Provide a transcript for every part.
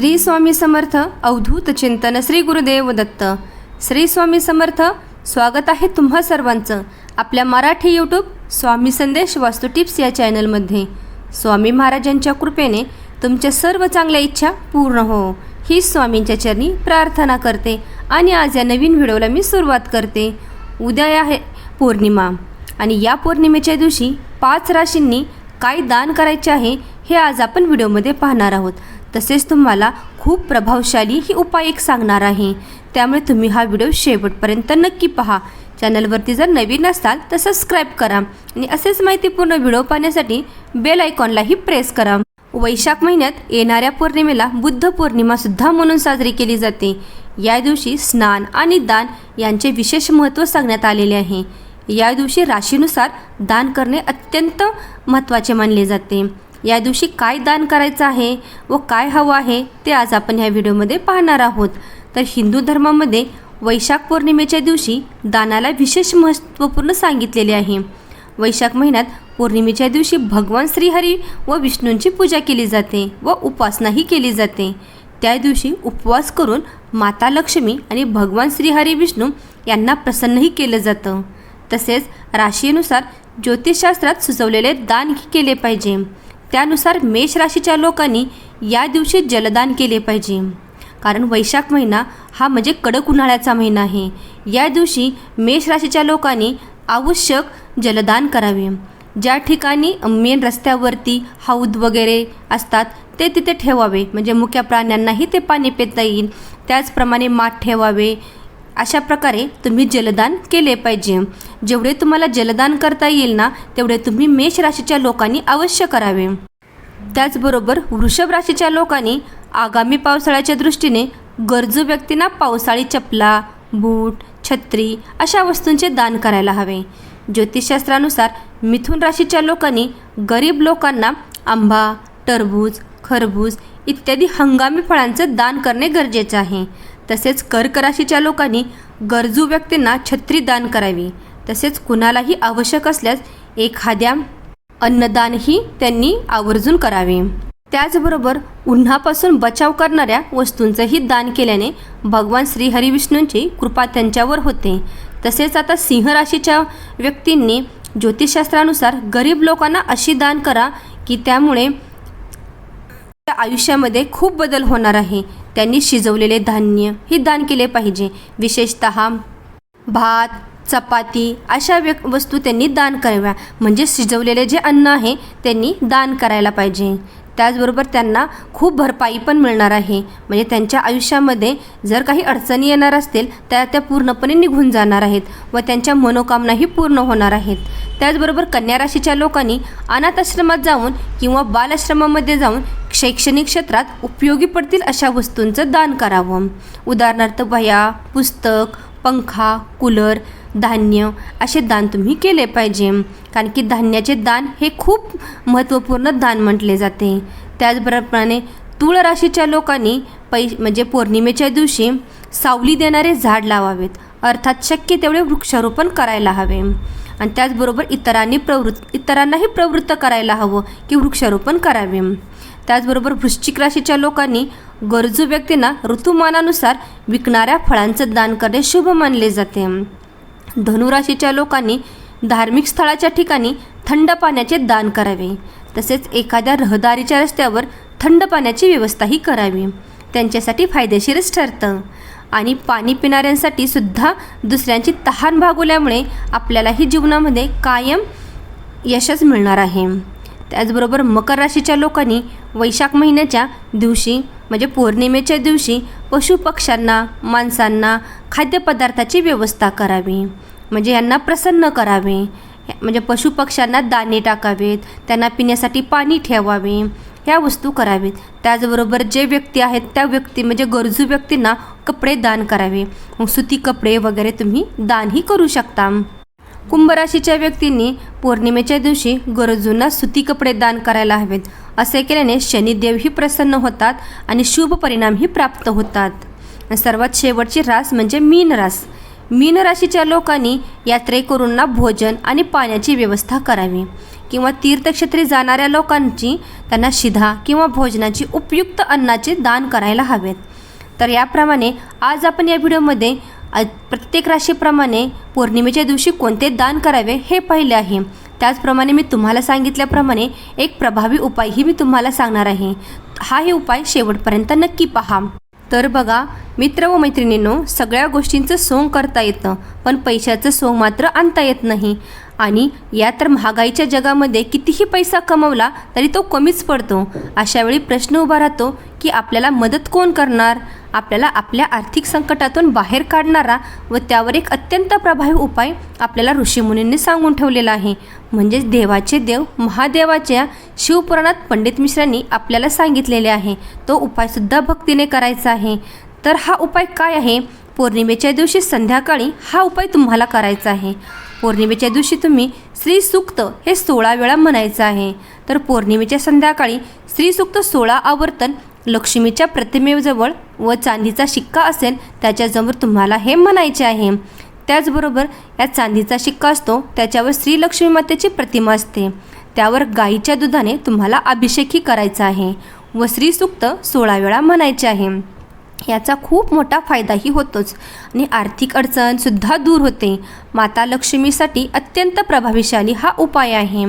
श्री स्वामी समर्थ अवधूत चिंतन श्री गुरुदेव दत्त. श्री स्वामी समर्थ स्वागत आहे तुम्हा सर्वांचं आपल्या मराठी यूट्यूब स्वामी संदेश वास्तू टिप्स या चॅनलमध्ये. स्वामी महाराजांच्या कृपेने तुमच्या सर्व चांगल्या इच्छा पूर्ण हो. ही स्वामींच्या चरणी प्रार्थना करते आणि आज या नवीन व्हिडिओला मी सुरुवात करते. उद्या आहे पौर्णिमा आणि या पौर्णिमेच्या दिवशी पाच राशींनी काय दान करायचे आहे हे आज आपण व्हिडिओमध्ये पाहणार आहोत. तसेच तुम्हाला खूप प्रभावशाली ही उपाय एक सांगणार आहे. त्यामुळे तुम्ही हा व्हिडिओ शेवटपर्यंत नक्की पहा. चॅनलवरती जर नवीन असाल तर सबस्क्राईब करा आणि असेच माहितीपूर्ण व्हिडिओ पाहण्यासाठी बेल आयकॉनलाही प्रेस करा. वैशाख महिन्यात येणाऱ्या पौर्णिमेला बुद्ध पौर्णिमासुद्धा म्हणून साजरी केली जाते. या दिवशी स्नान आणि दान यांचे विशेष महत्त्व सांगण्यात आलेले आहे. या दिवशी राशीनुसार दान करणे अत्यंत महत्त्वाचे मानले जाते. या दिवशी काय दान करायचं आहे व काय हवं आहे ते आज आपण ह्या व्हिडिओमध्ये पाहणार आहोत. तर हिंदू धर्मामध्ये वैशाख पौर्णिमेच्या दिवशी दानाला विशेष महत्त्वपूर्ण सांगितलेले आहे. वैशाख महिन्यात पौर्णिमेच्या दिवशी भगवान श्रीहरी व विष्णूंची पूजा केली जाते व उपासनाही केली जाते. त्या दिवशी उपवास करून माता लक्ष्मी आणि भगवान श्रीहरी विष्णू यांना प्रसन्नही केलं जातं. तसेच राशीनुसार ज्योतिषशास्त्रात सुचवलेले दान केले पाहिजे. त्यानुसार मेष राशीच्या लोकांनी या दिवशी जलदान केले पाहिजे. कारण वैशाख महिना हा म्हणजे कडक उन्हाळ्याचा महिना आहे. या दिवशी मेष राशीच्या लोकांनी आवश्यक जलदान करावे. ज्या ठिकाणी मेन रस्त्यावरती हौद वगैरे असतात ते तिथे ठेवावे. म्हणजे मुक्या प्राण्यांनाही ते पाणी पिता येईल. त्याचप्रमाणे माठ ठेवावे. अशा प्रकारे तुम्ही जलदान केले पाहिजे. जेवढे तुम्हाला जलदान करता येईल ना तेवढे तुम्ही मेष राशीच्या लोकांनी अवश्य करावे. त्याचबरोबर वृषभ राशीच्या लोकांनी आगामी पावसाळ्याच्या दृष्टीने गरजू व्यक्तींना पावसाळी चपला बूट छत्री अशा वस्तूंचे दान करायला हवे. ज्योतिषशास्त्रानुसार मिथुन राशीच्या लोकांनी गरीब लोकांना आंबा टरबूज खरबूज इत्यादी हंगामी फळांचं दान करणे गरजेचे आहे. तसेच कर्क राशीच्या लोकांनी गरजू व्यक्तींना छत्री दान करावी. तसेच कुणालाही आवश्यक असल्यास एखाद्या अन्नदानही त्यांनी आवर्जून करावे. त्याचबरोबर उन्हापासून बचाव करणाऱ्या वस्तूंचंही दान केल्याने भगवान श्रीहरिविष्णूंची कृपा त्यांच्यावर होते. तसेच आता सिंह राशीच्या व्यक्तींनी ज्योतिषशास्त्रानुसार गरीब लोकांना अशी दान करा की त्यामुळे आयुष्यामध्ये खूप बदल होणार आहे. त्यांनी शिजवलेले धान्य हे दान केले पाहिजे. विशेषत भात चपाती अशा व्यक वस्तू त्यांनी दान कराव्या. म्हणजे शिजवलेले जे अन्न आहे त्यांनी दान करायला पाहिजे. त्याचबरोबर त्यांना खूप भरपाई पण मिळणार आहे. म्हणजे त्यांच्या आयुष्यामध्ये जर काही अडचणी येणार असतील त्या त्या पूर्णपणे निघून जाणार आहेत व त्यांच्या मनोकामनाही पूर्ण होणार आहेत. त्याचबरोबर कन्या राशीच्या लोकांनी अनाथ आश्रमात जाऊन किंवा बालआश्रमामध्ये जाऊन शैक्षणिक क्षेत्रात उपयोगी पडतील अशा वस्तूंचं दान करावं. उदाहरणार्थ वह्या पुस्तक पंखा कूलर धान्य असे दान तुम्ही केले पाहिजे. कारण की धान्याचे दान हे खूप महत्त्वपूर्ण दान म्हटले जाते. त्याचप्रमाणे तुळ राशीच्या लोकांनी पै म्हणजे पौर्णिमेच्या दिवशी सावली देणारे झाड लावावेत. अर्थात शक्य तेवढे वृक्षारोपण करायला हवे. आणि त्याचबरोबर इतरांनी प्रवृत्त इतरांनाही प्रवृत्त करायला हवं की वृक्षारोपण करावे. त्याचबरोबर वृश्चिक राशीच्या लोकांनी गरजू व्यक्तींना ऋतुमानानुसार विकणाऱ्या फळांचं दान करणे शुभ मानले जाते. धनुराशीच्या लोकांनी धार्मिक स्थळाच्या ठिकाणी थंड पाण्याचे दान करावे. तसेच एखाद्या रहदारीच्या रस्त्यावर थंड पाण्याची व्यवस्थाही करावी. त्यांच्यासाठी फायदेशीरच ठरतं. आणि पाणी पिणाऱ्यांसाठी सुद्धा दुसऱ्यांची तहान भागवल्यामुळे आपल्यालाही जीवनामध्ये कायम यशच मिळणार आहे. त्याचबरोबर मकर राशीच्या लोकांनी वैशाख महिन्याच्या दिवशी म्हणजे पौर्णिमेच्या दिवशी पशुपक्ष्यांना माणसांना खाद्यपदार्थाची व्यवस्था करावी. म्हणजे यांना प्रसन्न करावे. म्हणजे पशुपक्ष्यांना दाणे टाकावेत त्यांना पिण्यासाठी पाणी ठेवावे ह्या वस्तू करावेत. त्याचबरोबर जे व्यक्ती आहेत त्या व्यक्ती म्हणजे गरजू व्यक्तींना कपडे दान करावे. सुती कपडे वगैरे तुम्ही दानही करू शकता. कुंभराशीच्या व्यक्तींनी पौर्णिमेच्या दिवशी गरजूंना सुती कपडे दान करायला हवेत. असे केल्याने शनिदेवही प्रसन्न होतात आणि शुभ परिणामही प्राप्त होतात. सर्वात शेवटची रास म्हणजे मीन रास. मीन राशीच्या लोकांनी यात्रेकरूंना भोजन आणि पाण्याची व्यवस्था करावी. किंवा तीर्थक्षेत्री जाणाऱ्या लोकांची त्यांना शिधा किंवा भोजनाची उपयुक्त अन्नाचे दान करायला हवेत. तर याप्रमाणे आज आपण या व्हिडिओमध्ये प्रत्येक राशीप्रमाणे पौर्णिमेच्या दिवशी कोणते दान करावे हे पाहिले आहे. त्याचप्रमाणे मी तुम्हाला सांगितल्याप्रमाणे एक प्रभावी उपायही मी तुम्हाला सांगणार आहे. हाही उपाय शेवटपर्यंत नक्की पहा. तर बघा मित्र व मैत्रिणींनो सगळ्या गोष्टींचं सोंग करता येतं पण पैशाचं सोंग मात्र आणता येत नाही. आणि या तर महागाईच्या जगामध्ये कितीही पैसा कमवला तरी तो कमीच पडतो. अशावेळी प्रश्न उभा राहतो की आपल्याला मदत कोण करणार? आपल्याला आपल्या आर्थिक संकटातून बाहेर काढणारा व त्यावर एक अत्यंत प्रभावी उपाय आपल्याला ऋषीमुनींनी सांगून ठेवलेला आहे. म्हणजेच देवाचे देव महादेवाच्या शिवपुराणात पंडित मिश्रांनी आपल्याला सांगितलेले आहे. तो उपायसुद्धा भक्तीने करायचा आहे. तर हा उपाय काय आहे? पौर्णिमेच्या दिवशी संध्याकाळी हा उपाय तुम्हाला करायचा आहे. पौर्णिमेच्या दिवशी तुम्ही श्री सुक्त हे सोळा वेळा म्हणायचं आहे. तर पौर्णिमेच्या संध्याकाळी श्रीसूक्त सोळा आवर्तन लक्ष्मीच्या प्रतिमेजवळ व चांदीचा शिक्का असेल त्याच्याजवळ तुम्हाला हे म्हणायचे आहे. त्याचबरोबर या चांदीचा शिक्का असतो त्याच्यावर श्री लक्ष्मी मातेची प्रतिमा असते. त्यावर गाईच्या दुधाने तुम्हाला अभिषेकही करायचा आहे व श्री सूक्त सोळा वेळा म्हणायचे आहे. याचा खूप मोठा फायदाही होतोच आणि आर्थिक अडचणसुद्धा दूर होते. माता लक्ष्मीसाठी अत्यंत प्रभावीशाली हा उपाय आहे.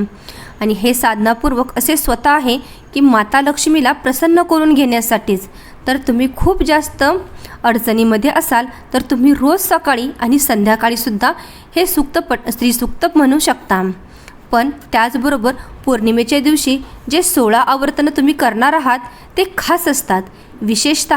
आणि हे साधनापूर्वक असे स्वतः आहे की माता लक्ष्मीला प्रसन्न करून घेण्यासाठीच. तर तुम्ही खूप जास्त अडचणीमध्ये असाल तर तुम्ही रोज सकाळी आणि संध्याकाळीसुद्धा हे सुक्त पट स्त्रीसुक्त म्हणू शकता. पण त्याचबरोबर पौर्णिमेच्या दिवशी जे सोळा आवर्तनं तुम्ही करणार आहात ते खास असतात. विशेषत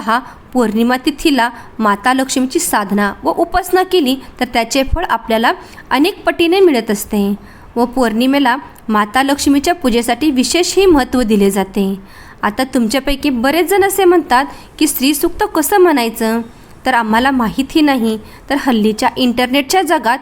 पौर्णिमा तिथीला माता लक्ष्मीची साधना व उपासना केली तर त्याचे फळ आपल्याला अनेक पटीने मिळत असते. व पौर्णिमेला माता लक्ष्मीच्या पूजेसाठी विशेषही महत्त्व दिले जाते. आता तुमच्यापैकी बरेच जण असे म्हणतात की स्त्रीसूक्त कसं म्हणायचं? तर आम्हाला माहीतही नाही. तर हल्लीच्या इंटरनेटच्या जगात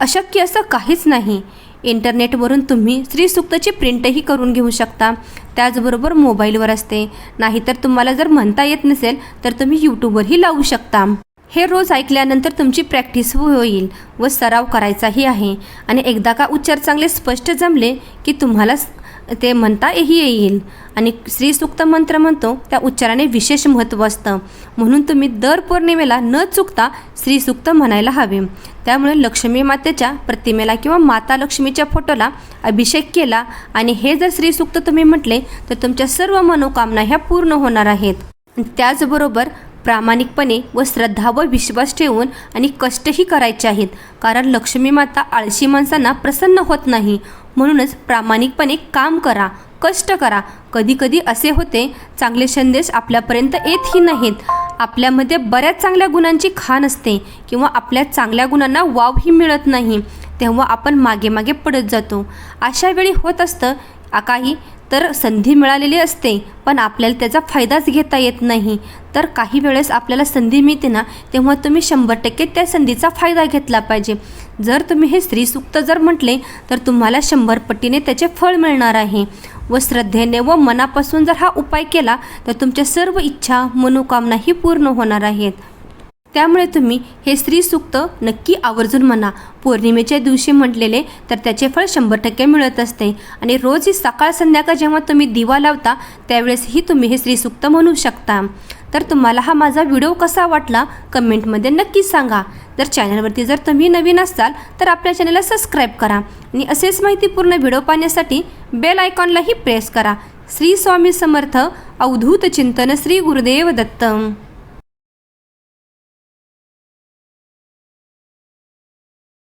अशक्य असं काहीच नाही. इंटरनेटवरून तुम्ही स्त्रीसूक्तची प्रिंटही करून घेऊ शकता. त्याचबरोबर मोबाईलवर असते. नाहीतर तुम्हाला जर म्हणता येत नसेल तर तुम्ही यूट्यूबवरही लावू शकता. हे रोज ऐकल्यानंतर तुमची प्रॅक्टिस हो- होईल व सराव करायचाही आहे. आणि एकदा का उच्चार चांगले स्पष्ट जमले की तुम्हाला ते म्हणताही येईल. आणि श्रीसूक्त मंत्र म्हणतो त्या उच्चाराने विशेष महत्त्व असतं. म्हणून तुम्ही दर पौर्णिमेला न चुकता श्रीसूक्त म्हणायला हवे. त्यामुळे लक्ष्मी मातेच्या प्रतिमेला किंवा माता लक्ष्मीच्या फोटोला अभिषेक केला आणि हे जर श्रीसूक्त तुम्ही म्हटले तर तुमच्या सर्व मनोकामना ह्या पूर्ण होणार आहेत. त्याचबरोबर प्रामाणिकपणे व श्रद्धा व विश्वास ठेवून आणि कष्टही करायचे आहेत. कारण लक्ष्मी माता आळशी माणसांना प्रसन्न होत नाही. म्हणूनच प्रामाणिकपणे काम करा कष्ट करा. कधीकधी असे होते चांगले संदेश आपल्यापर्यंत येतही नाहीत. आपल्यामध्ये बऱ्याच चांगल्या गुणांची खाण असते किंवा आपल्या चांगल्या गुणांना वावही मिळत नाही. तेव्हा आपण मागे मागे पडत जातो. अशा वेळी होत असतं काही तर संधी मिळालेली असते पण आपल्याला त्याचा फायदाच घेता येत नाही. तर काही वेळेस आपल्याला संधी मिळते ना तेव्हा तुम्ही शंभर टक्के त्या संधीचा फायदा घेतला पाहिजे. जर तुम्ही हे स्त्रीसूक्त जर म्हटले तर तुम्हाला शंभर पटीने त्याचे फळ मिळणार आहे. व श्रद्धेने व मनापासून जर हा उपाय केला तर तुमच्या सर्व इच्छा मनोकामनाही पूर्ण होणार आहेत. त्यामुळे तुम्ही हे स्त्रीसूक्त नक्की आवर्जून म्हणा. पौर्णिमेच्या दिवशी म्हटलेले तर त्याचे फळ शंभर टक्के मिळत असते. आणि रोज ही सकाळ संध्याकाळ जेव्हा तुम्ही दिवा लावता त्यावेळेसही तुम्ही हे स्त्रीसूक्त म्हणू शकता. तर तुम्हाला हा माझा व्हिडिओ कसा वाटला कमेंटमध्ये नक्की सांगा. जर चॅनलवरती जर तुम्ही नवीन असाल तर आपल्या चॅनलला सबस्क्राईब करा. आणि असेच माहितीपूर्ण व्हिडिओ पाहण्यासाठी बेल आयकॉनलाही प्रेस करा. श्री स्वामी समर्थ अवधूत चिंतन श्री गुरुदेव दत्त